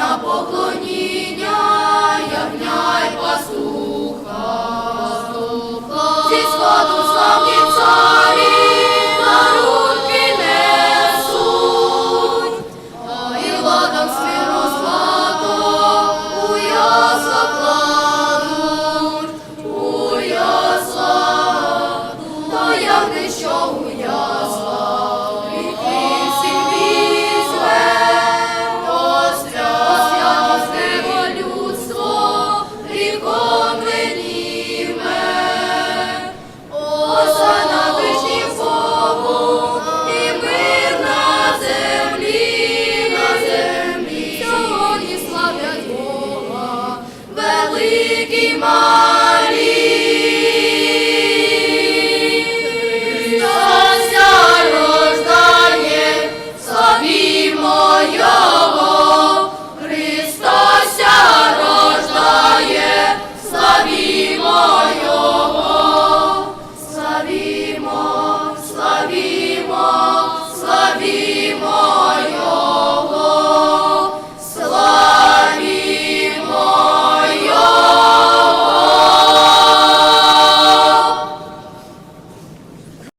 на поклоніння, ягня й пастуха, зі сходу славні царі на руки несуть, а і ладом світ. Владики Марії, рождає, собі мойого, Христося рождає, славі славімо, славімо, славімо.